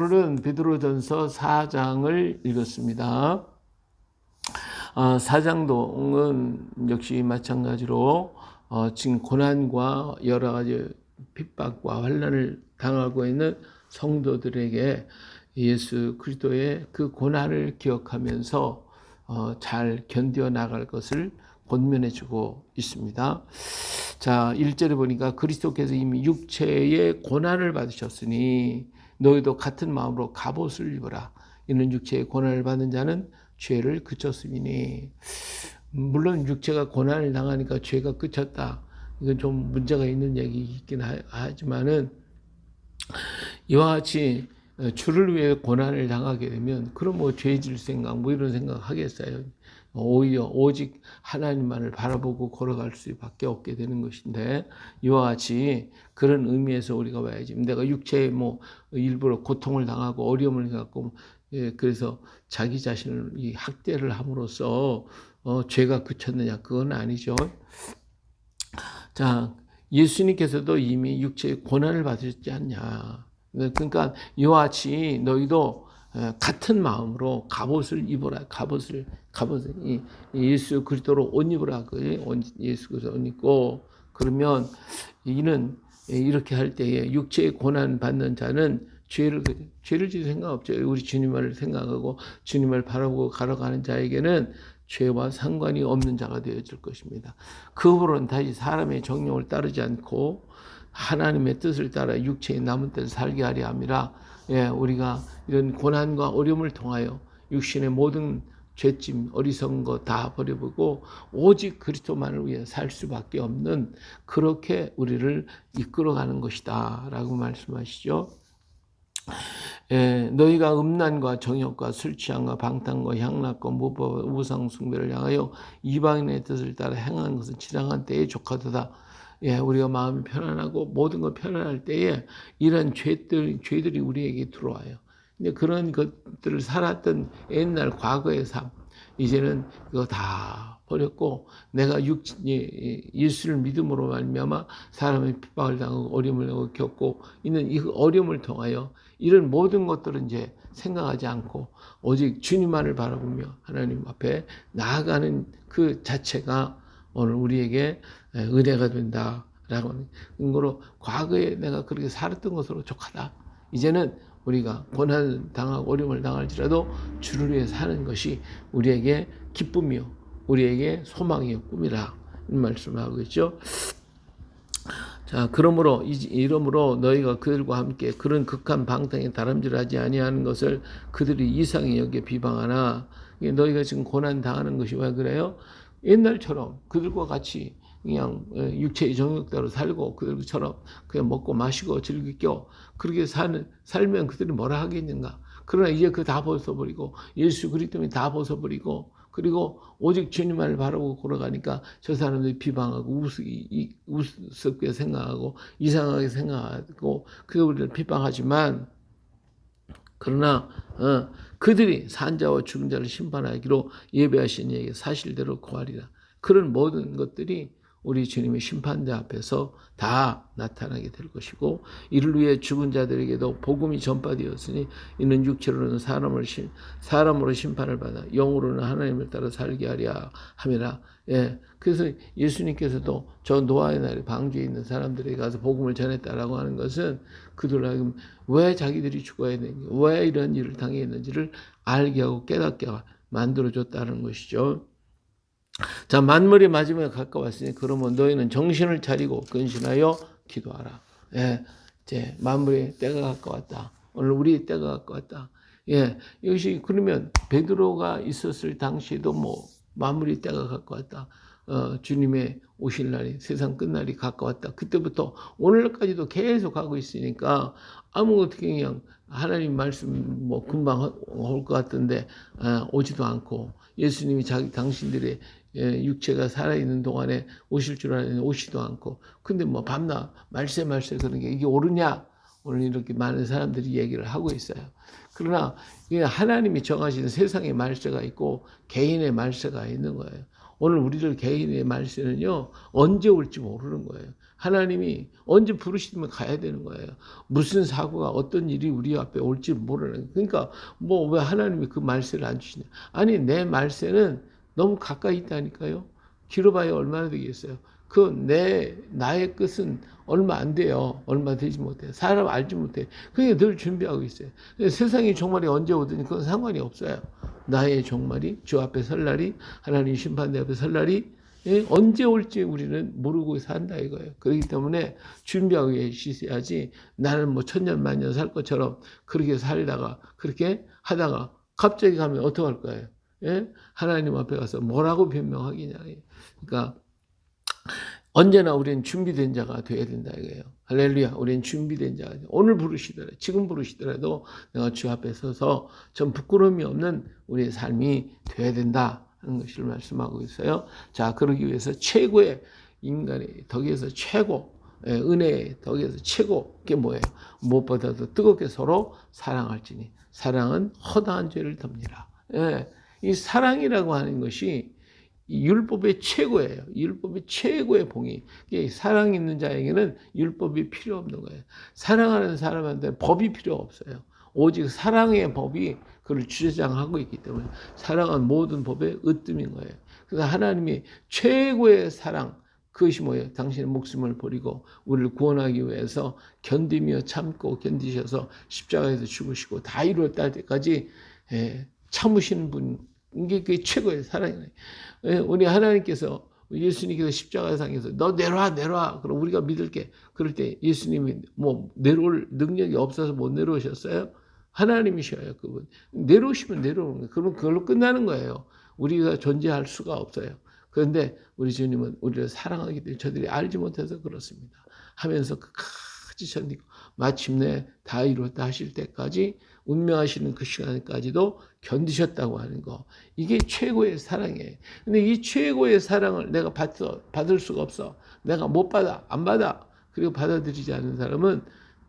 오늘은 베드로전서 4장을 읽었습니다. 아, 사장동은 역시 마찬가지로 어, 지금 고난과 여러 가지 핍박과 환란을 당하고 있는 성도들에게 예수 그리스도의 그 고난을 기억하면서 어, 잘 견뎌 나갈 것을 권면해 주고 있습니다. 자, 1절에 보니까 그리스도께서 이미 육체의 고난을 받으셨으니 너희도 같은 마음으로 갑옷을 입어라. 이는 육체의 고난을 받는 자는 죄를 그쳤음이니. 물론 육체가 고난을 당하니까 죄가 그쳤다. 이건 좀 문제가 있는 얘기이긴 하지만은 이와 같이 주를 위해 고난을 당하게 되면 그럼 뭐 죄질 생각 뭐 이런 생각 하겠어요. 오히려 오직 하나님만을 바라보고 걸어갈 수밖에 없게 되는 것인데 이와 같이 그런 의미에서 우리가 봐야지 내가 육체에 뭐 일부러 고통을 당하고 어려움을 갖고 예, 그래서 자기 자신을 이 학대를 함으로써 어, 죄가 그쳤느냐 그건 아니죠. 자 예수님께서도 이미 육체의 고난을 받으셨지 않냐. 그러니까 이와 같이 너희도 같은 마음으로 갑옷을 입어라. 갑옷을 갑옷을 이 예수 그리스도로 옷 입으라. 그 예수 그리스도 옷 입고 그러면 이는 이렇게 할 때에 육체의 고난 받는 자는 죄를 죄를 지을 생각 없죠. 우리 주님을 생각하고 주님을 바라보고 걸어가는 자에게는 죄와 상관이 없는 자가 되어질 것입니다. 그 후로는 다시 사람의 정령을 따르지 않고 하나님의 뜻을 따라 육체의 남은 뜻을 살게 하려 함이라. 예, 우리가 이런 고난과 어려움을 통하여 육신의 모든 죄짐, 어리석은 거다 버려보고 오직 그리스도만을 위해 살 수밖에 없는 그렇게 우리를 이끌어가는 것이다 라고 말씀하시죠. 예, 너희가 음란과 정욕과 술 취함과 방탕과 향락과 무법 우상 숭배를 향하여 이방인의 뜻을 따라 행하는 것은 지당한 때에 족하도다. 예, 우리가 마음이 편안하고 모든 것 편안할 때에 이런 죄들 죄들이 우리에게 들어와요. 근데 그런 것들을 살았던 옛날 과거의 삶 이제는 그거 다 버렸고 내가 육 예수를 믿음으로 말미암아 사람의 핍박을 당하고 어려움을 겪고 있는 이 어려움을 통하여 이런 모든 것들은 이제 생각하지 않고 오직 주님만을 바라보며 하나님 앞에 나아가는 그 자체가 오늘 우리에게 은혜가 된다라고 근거로 과거에 내가 그렇게 살았던 것으로 족하다. 이제는 우리가 고난을 당하고 어려움을 당할지라도 주를 위해 사는 것이 우리에게 기쁨이요, 우리에게 소망이요, 꿈이라 말씀을 하고 있죠. 자, 그러므로 이러므로 너희가 그들과 함께 그런 극한 방탕에 다름질하지 아니하는 것을 그들이 이상히 여겨 비방하나 너희가 지금 고난 당하는 것이 왜 그래요? 옛날처럼 그들과 같이 그냥 어, 육체의 정욕대로 살고 그들처럼 그냥 먹고 마시고 즐기고 그렇게 사는 살면 그들이 뭐라 하겠는가? 그러나 이제 그 다 벗어버리고 예수 그리스도를 다 벗어버리고 그리고 오직 주님만을 바라고 걸어가니까 저 사람들이 비방하고 우습게, 우습게 생각하고 이상하게 생각하고 그 우리를 비방하지만 그러나 어, 그들이 산자와 죽은 자를 심판하기로 예배하신 이에게 사실대로 구하리라. 그런 모든 것들이 우리 주님의 심판대 앞에서 다 나타나게 될 것이고 이를 위해 죽은 자들에게도 복음이 전파되었으니 이는 육체로는 사람을 심, 사람으로 심판을 받아 영으로는 하나님을 따라 살게 하랴 함이라. 예. 그래서 예수님께서도 저 노아의 날에 방주에 있는 사람들에게 가서 복음을 전했다라고 하는 것은 그들 왜 자기들이 죽어야 되는지, 왜 이런 일을 당했는지를 알게 하고 깨닫게 만들어 줬다는 것이죠. 자, 만물이 마지막에 가까웠으니 그러면 너희는 정신을 차리고 근신하여 기도하라. 예, 이제 만물의 때가 가까웠다. 오늘 우리 때가 가까웠다. 예, 이것이 그러면 베드로가 있었을 당시에도 뭐 만물이 때가 가까웠다. 어, 주님의 오실 날이 세상 끝날이 가까웠다. 그때부터 오늘까지도 계속 하고 있으니까 아무 어떻게 그냥 하나님 말씀 뭐 금방 올 것 같던데 어, 오지도 않고 예수님이 자기 당신들의 예, 육체가 살아있는 동안에 오실 줄 알았는데 오시도 않고 근데 뭐 밤낮 말세 말세 그런 게 이게 옳으냐 오늘 이렇게 많은 사람들이 얘기를 하고 있어요. 그러나 하나님이 정하시는 세상의 말세가 있고 개인의 말세가 있는 거예요. 오늘 우리들 개인의 말세는요 언제 올지 모르는 거예요. 하나님이 언제 부르시면 가야 되는 거예요. 무슨 사고가 어떤 일이 우리 앞에 올지 모르는. 그러니까 뭐 왜 하나님이 그 말세를 안 주시냐? 아니 내 말세는 너무 가까이 있다니까요. 길어봐야 얼마나 되겠어요. 그 내 나의 끝은 얼마 안 돼요. 얼마 되지 못해. 사람 알지 못해. 그러니까 늘 준비하고 있어요. 세상의 종말이 언제 오든지 그건 상관이 없어요. 나의 종말이 주 앞에 설 날이 하나님 심판대 앞에 설 날이 예, 언제 올지 우리는 모르고 산다 이거예요. 그렇기 때문에 준비하고 계시야지 나는 뭐 천년 만년 살 것처럼 그렇게 살다가 그렇게 하다가 갑자기 가면 어떡할 거예요? 예? 하나님 앞에 가서 뭐라고 변명하겠냐. 그러니까 언제나 우리는 준비된 자가 되어야 된다 이거예요. 할렐루야. 우리는 준비된 돼. 오늘 부르시더라도 지금 부르시더라도 내가 주 앞에 서서 전 부끄러움이 없는 우리의 삶이 되어야 된다 하는 것을 말씀하고 있어요. 자, 그러기 위해서 최고의 인간의 덕에서 최고 예, 은혜의 덕에서 최고 게 뭐예요? 무엇보다도 뜨겁게 서로 사랑할지니 사랑은 허다한 죄를 덮니라. 예, 이 사랑이라고 하는 것이 이 율법의 최고예요. 율법의 최고의 봉이. 사랑 있는 자에게는 율법이 필요 없는 거예요. 사랑하는 사람한테 법이 필요 없어요. 오직 사랑의 법이 그를 주장하고 있기 때문에 사랑은 모든 법의 으뜸인 거예요. 그래서 하나님이 최고의 사랑, 그것이 뭐예요? 당신의 목숨을 버리고 우리를 구원하기 위해서 견디며 참고 견디셔서 십자가에서 죽으시고 다 이루었다 할 때까지 예, 참으시는 분, 이게 그게 최고의 사랑이에요. 예, 우리 하나님께서 예수님께서 십자가상에서 너 내려와 내려와. 그럼 우리가 믿을게. 그럴 때 예수님이 뭐 내려올 능력이 없어서 못 내려오셨어요? 하나님이셔요 그분. 내려오시면 내려오는 거예요. 그러면 그걸로 끝나는 거예요. 우리가 존재할 수가 없어요. 그런데 우리 주님은 우리를 사랑하기 때문에 저들이 알지 못해서 그렇습니다. 하면서 끝까지 견디고 마침내 다 이루었다 하실 때까지 운명하시는 그 시간까지도 견디셨다고 하는 거. 이게 최고의 사랑이에요. 근데 이 최고의 사랑을 내가 받, 받을 수가 없어. 내가 못 받아, 안 받아. 그리고 받아들이지 않는 사람은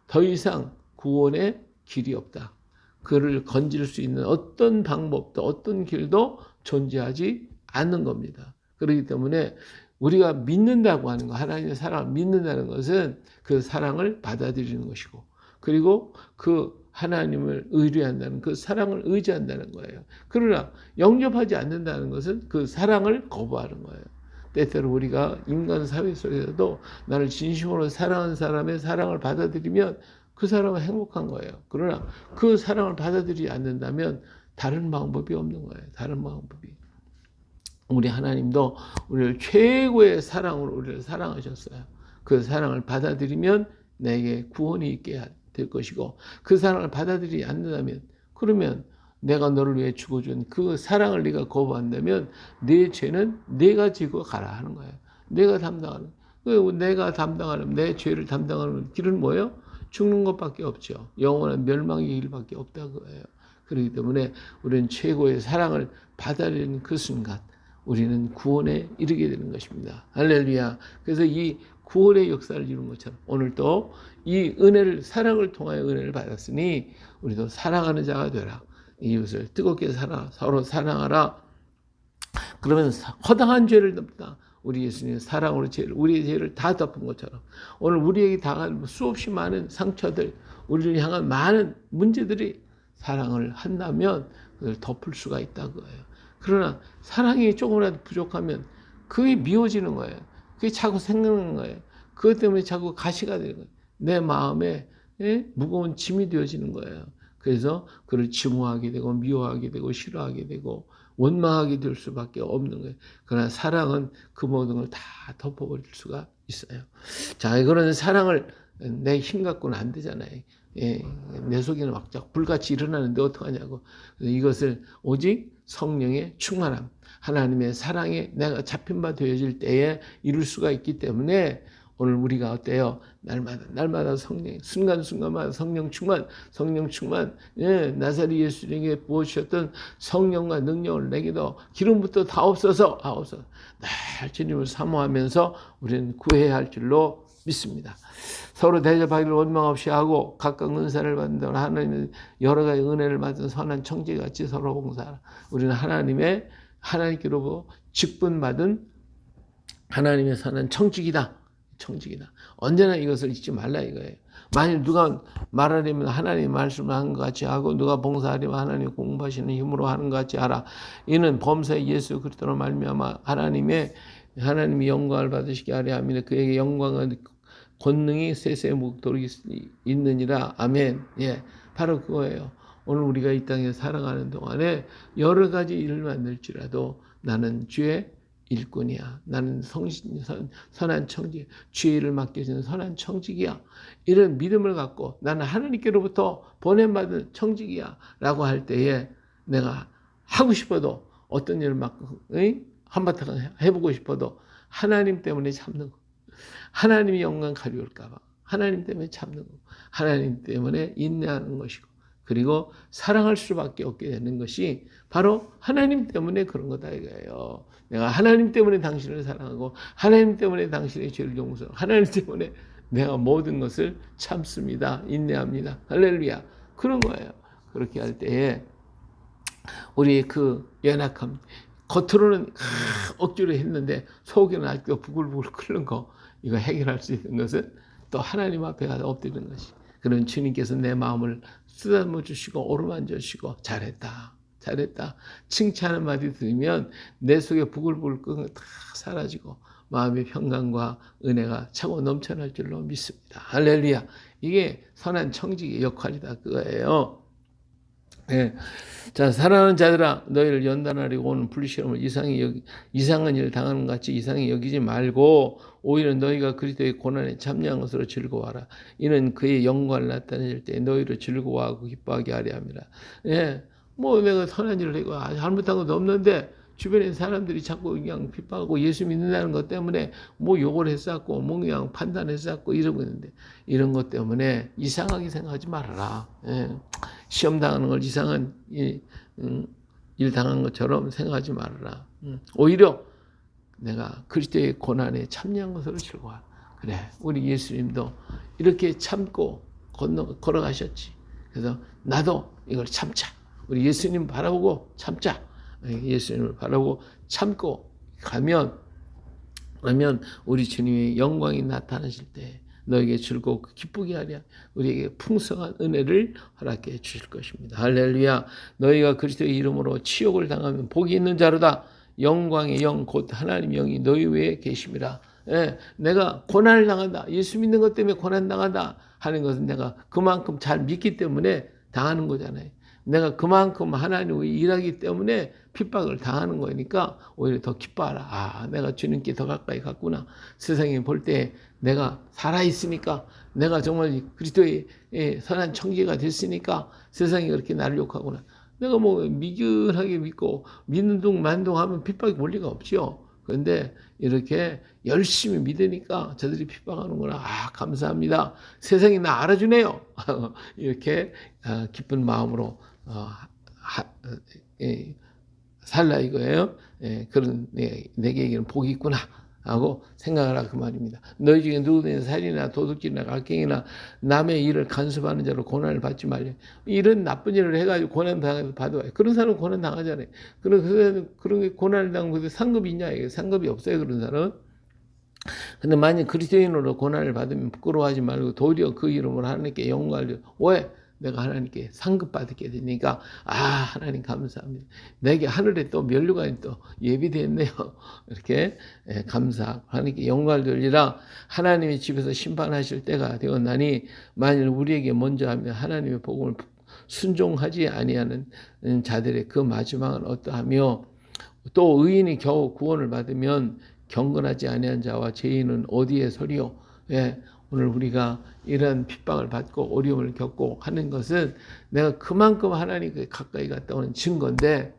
더 이상 구원의 길이 없다. 그를 건질 수 있는 어떤 방법도 어떤 길도 존재하지 않는 겁니다. 그렇기 때문에 우리가 믿는다고 하는 거, 하나님의 사랑을 믿는다는 것은 그 사랑을 받아들이는 것이고, 그리고 그 하나님을 의뢰한다는 그 사랑을 의지한다는 거예요. 그러나 영접하지 않는다는 것은 그 사랑을 거부하는 거예요. 때때로 우리가 인간 사회 속에서도 나를 진심으로 사랑하는 사람의 사랑을 받아들이면 그 사람은 행복한 거예요. 그러나 그 사랑을 받아들이지 않는다면 다른 방법이 없는 거예요. 다른 방법이. 우리 하나님도 우리를 최고의 사랑으로 우리를 사랑하셨어요. 그 사랑을 받아들이면 내게 구원이 있게 될 것이고 그 사랑을 받아들이지 않는다면 그러면 내가 너를 위해 죽어준 그 사랑을 네가 거부한다면 내 죄는 내가 지고 가라 하는 거예요. 내가 담당하는 그 내가 담당하는 내 죄를 담당하는 길은 뭐예요? 죽는 것밖에 없죠. 영원한 멸망의 길밖에 없다 그거예요. 그렇기 때문에 우리는 최고의 사랑을 받아들이는 그 순간 우리는 구원에 이르게 되는 것입니다. 할렐루야. 그래서 이 구원의 역사를 이룬 것처럼 오늘도 이 은혜를 사랑을 통하여 은혜를 받았으니 우리도 사랑하는 자가 되라. 이웃을 뜨겁게 살아 서로 사랑하라. 그러면 허당한 죄를 덮다. 우리 예수님 사랑으로 죄를 우리의 죄를 다 덮은 것처럼 오늘 우리에게 당한 수없이 많은 상처들 우리를 향한 많은 문제들이 사랑을 한다면 그걸 덮을 수가 있다 그거예요. 그러나 사랑이 조금이라도 부족하면 그게 미워지는 거예요. 그게 자꾸 생각나는 거예요. 그것 때문에 자꾸 가시가 되는 거예요. 내 마음에 예? 무거운 짐이 되어지는 거예요. 그래서 그를 증오하게 되고 미워하게 되고 싫어하게 되고 원망하게 될 수밖에 없는 거예요. 그러나 사랑은 그 모든 걸 다 덮어버릴 수가 있어요. 자, 그런 사랑을 내 힘 갖고는 안 되잖아요. 예, 내 속에는 막 불같이 일어나는데 어떡하냐고. 이것을 오직 성령의 충만함, 하나님의 사랑에 내가 잡힌 바 되어질 때에 이룰 수가 있기 때문에 오늘 우리가 어때요? 날마다 날마다 성령 순간순간마다 성령 충만 성령 충만 예, 나사리 예수님에게 부어주셨던 성령과 능력을 내게도 기름부터 다 없어서 아 없어 날 주님을 사모하면서 우리는 구해야 할 줄로 믿습니다. 서로 대접하기를 원망 없이 하고 각각 은사를 받는다. 하나님은 여러 가지 은혜를 받은 선한 청지같이 서로 봉사하라. 우리는 하나님의 하나님께로부터 직분 받은 하나님의 선한 청직이다. 청직이다. 언제나 이것을 잊지 말라 이거예요. 만일 누가 말하려면 하나님 말씀을 하는 것 같이 하고 누가 봉사하려면 하나님 공부하시는 힘으로 하는 것 같이 하라. 이는 범사의 예수 그리스도로 말미암아 하나님의 하나님이 영광을 받으시게 하려 함이라 그에게 영광은 권능이 세세 묵도록 있- 있느니라 아멘. 예, 바로 그거예요. 오늘 우리가 이 땅에 살아가는 동안에 여러 가지 일을 만들지라도 나는 주의 일꾼이야. 나는 성신 선, 선한 청직, 주의 일을 맡겨주는 선한 청직이야. 이런 믿음을 갖고 나는 하나님께로부터 보냄받은 청직이야 라고 할 때에 내가 하고 싶어도 어떤 일을 맡고 의? 한바탕 해보고 싶어도 하나님 때문에 참는 거. 하나님이 영광 가져올까봐 하나님 때문에 참는 거. 하나님 때문에 인내하는 것이고 그리고 사랑할 수밖에 없게 되는 것이 바로 하나님 때문에 그런 거다 이거예요. 내가 하나님 때문에 당신을 사랑하고 하나님 때문에 당신의 죄를 용서하고 하나님 때문에 내가 모든 것을 참습니다. 인내합니다. 할렐루야. 그런 거예요. 그렇게 할 때에 우리의 그 연약함 겉으로는 아, 억지로 했는데 속에는 아직도 부글부글 끓는 거 이거 해결할 수 있는 것은 또 하나님 앞에 가서 엎드리는 것이. 그런 주님께서 내 마음을 쓰다듬어 주시고 오르만져 주시고 잘했다 잘했다. 칭찬 한 마디 들으면 내 속에 부글부글 끓는 거 다 사라지고 마음의 평강과 은혜가 차고 넘쳐날 줄로 믿습니다. 할렐루야. 이게 선한 청직의 역할이다 그거예요 예. 자, 사랑하는 자들아, 너희를 연단하려고 오는 불시험을 이상히 여기, 이상한 일을 당하는 것 같이 이상히 여기지 말고, 오히려 너희가 그리스도의 고난에 참여한 것으로 즐거워하라. 이는 그의 영광을 나타낼 때 너희를 즐거워하고 기뻐하게 하려 함이라. 예. 뭐 내가 선한 일을 하고 아, 잘못한 것도 없는데, 주변에 사람들이 자꾸 그냥 핍박하고 예수 믿는다는 것 때문에 뭐 욕을 했었고, 뭐 그냥 판단했었고 이러고 있는데, 이런 것 때문에 이상하게 생각하지 말아라. 예. 시험 당하는 걸 이상한 일, 음, 일 당한 것처럼 생각하지 말아라. 음, 오히려 내가 그리스도의 고난에 참여한 것으로 즐거워. 그래, 우리 예수님도 이렇게 참고 건너 걸어가셨지. 그래서 나도 이걸 참자. 우리 예수님 바라보고 참자. 예수님을 바라보고 참고 가면 그러면 우리 주님의 영광이 나타나실 때 너에게 즐겁고 기쁘게 하랴 우리에게 풍성한 은혜를 허락해 주실 것입니다. 할렐루야. 너희가 그리스도의 이름으로 치욕을 당하면 복이 있는 자로다. 영광의 영 곧 하나님 영이 너희 외에 계심이라. 예, 내가 고난을 당한다. 예수 믿는 것 때문에 고난 당한다 하는 것은 내가 그만큼 잘 믿기 때문에 당하는 거잖아요. 내가 그만큼 하나님의 일하기 때문에 핍박을 당하는 거니까 오히려 더 기뻐하라. 아, 내가 주님께 더 가까이 갔구나. 세상에 볼 때 내가 살아 있으니까 내가 정말 그리스도의 예, 선한 청지가 됐으니까 세상이 그렇게 나를 욕하구나. 내가 뭐 미련하게 믿고 믿는 둥 만둥하면 핍박이 볼 리가 없지요. 그런데 이렇게 열심히 믿으니까 저들이 핍박하는구나. 아, 감사합니다. 세상이 나 알아주네요. 이렇게 아, 기쁜 마음으로 어, 하, 예, 살라 이거예요. 예, 그런 예, 내게에게는 복이 있구나 하고 생각하라 그 말입니다. 너희 중에 누구든 살인이나 도둑질이나 갈갱이나 남의 일을 간섭하는 자로 고난을 받지 말려. 이런 나쁜 일을 해가지고 고난 받아요. 그런 사람은 고난 당하잖아요. 그런 그 그런 게 고난을 당하고 상급이 있냐 이게 상급이 없어요 그런 사람은. 근데 만약 그리스도인으로 고난을 받으면 부끄러워하지 말고 도리어 그 이름으로 하나님께 영광을 왜? 내가 하나님께 상급 받게 되니까 아 하나님 감사합니다. 내게 하늘에 또 면류관이 또 예비되었네요. 이렇게 예, 감사 하나님께 영광을 돌리라 하나님의 집에서 심판하실 때가 되었나니 만일 우리에게 먼저 하면 하나님의 복음을 순종하지 아니하는 자들의 그 마지막은 어떠하며 또 의인이 겨우 구원을 받으면 경건하지 아니한 자와 죄인은 어디에 서리요? 예, 오늘 우리가 이런 핍박을 받고 어려움을 겪고 하는 것은 내가 그만큼 하나님께 가까이 갔다 오는 증거인데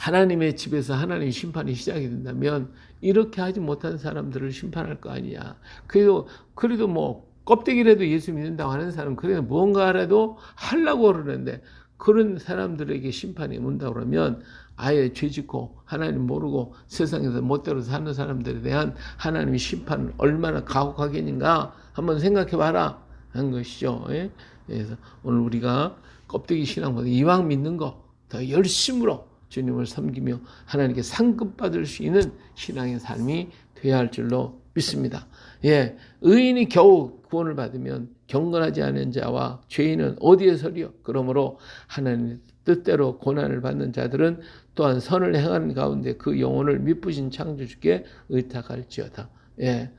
하나님의 집에서 하나님의 심판이 시작이 된다면 이렇게 하지 못한 사람들을 심판할 거 아니야. 그래도 그래도 뭐 껍데기라도 예수 믿는다고 하는 사람 그래도 뭔가라도 하려고 그러는데 그런 사람들에게 심판이 온다 그러면 아예 죄짓고 하나님 모르고 세상에서 멋대로 사는 사람들에 대한 하나님의 심판은 얼마나 가혹하겠는가 한번 생각해 봐라 한 것이죠. 예? 그래서 오늘 우리가 껍데기 신앙보다 이왕 믿는 거 더 열심으로 주님을 섬기며 하나님께 상급 받을 수 있는 신앙의 삶이 되어야 할 줄로 믿습니다. 예, 의인이 겨우 구원을 받으면 경건하지 않은 자와 죄인은 어디에 서리요? 그러므로 하나님 뜻대로 고난을 받는 자들은 또한 선을 행하는 가운데 그 영혼을 미쁘신 창조주께 의탁할지어다. 예,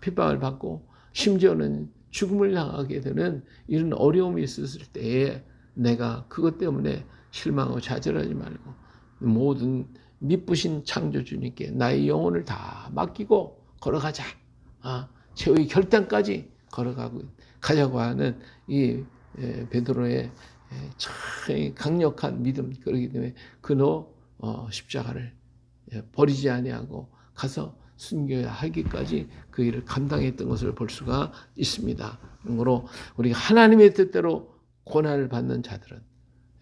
핍박을 받고 심지어는 죽음을 당하게 되는 이런 어려움이 있었을 때에 내가 그것 때문에 실망하고 좌절하지 말고 모든 미쁘신 창조주님께 나의 영혼을 다 맡기고 걸어가자. 아, 최후의 결단까지 걸어가고 가자고 하는 이 에, 베드로의 에, 참 강력한 믿음 그렇기 때문에 그노 어, 십자가를 예, 버리지 아니하고 가서 순교해야 하기까지 그 일을 감당했던 것을 볼 수가 있습니다. 그러므로 우리가 하나님의 뜻대로 고난을 받는 자들은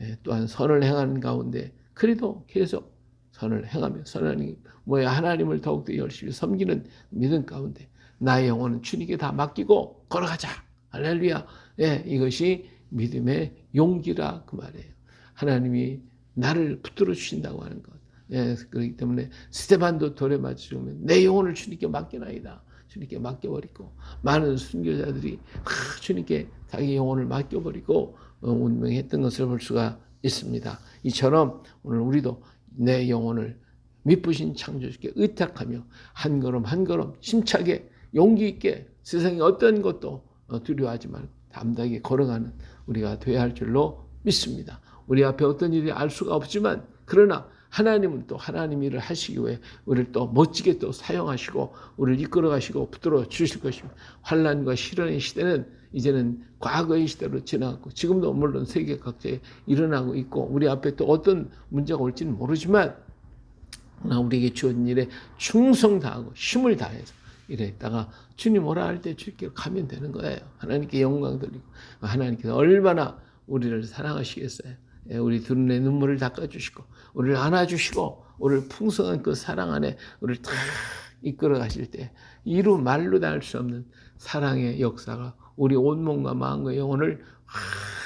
예, 또한 선을 행하는 가운데 그래도 계속 선을 행하며 선하니 뭐야? 하나님을 더욱더 열심히 섬기는 믿음 가운데 나의 영혼은 주님께 다 맡기고 걸어가자. 할렐루야. 예, 이것이 믿음의 용기라 그 말이에요. 하나님이 나를 붙들어 주신다고 하는 것. 예, 그렇기 때문에 스테반도 돌에 맞추면내 영혼을 주님께 맡겨나이다. 주님께 맡겨버리고 많은 순교자들이 하, 주님께 자기 영혼을 맡겨버리고 어, 운명했던 것을 볼 수가 있습니다. 이처럼 오늘 우리도 내 영혼을 미쁘신 창조주께 의탁하며 한 걸음 한 걸음 힘차게 용기 있게 세상에 어떤 것도 어, 두려워하지 말고 담대하게 걸어가는 우리가 되어야 할 줄로 믿습니다. 우리 앞에 어떤 일이 알 수가 없지만 그러나 하나님은 또 하나님 일을 하시기 위해 우리를 또 멋지게 또 사용하시고 우리를 이끌어 가시고 붙들어 주실 것입니다. 환란과 시련의 시대는 이제는 과거의 시대로 지나갔고 지금도 물론 세계 각지에 일어나고 있고 우리 앞에 또 어떤 문제가 올지는 모르지만 우리에게 주어진 일에 충성 다하고 힘을 다해서 이랬다가 주님 오라 할 때 주님께 가면 되는 거예요. 하나님께 영광 돌리고 하나님께서 얼마나 우리를 사랑하시겠어요. 예, 우리 두 눈의 눈물을 닦아주시고 우리를 안아주시고 우리를 풍성한 그 사랑 안에 우리를 탁 이끌어 가실 때 이루 말로 다할수 없는 사랑의 역사가 우리 온몸과 마음과 영혼을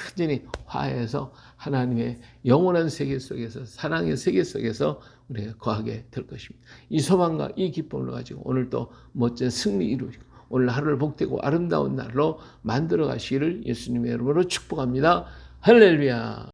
완전히 화해해서 하나님의 영원한 세계 속에서 사랑의 세계 속에서 우리가 거하게 될 것입니다. 이 소망과 이 기쁨을 가지고 오늘 또 멋진 승리 이루시고 오늘 하루를 복되고 아름다운 날로 만들어 가시기를 예수님의 이름으로 축복합니다. 할렐루야.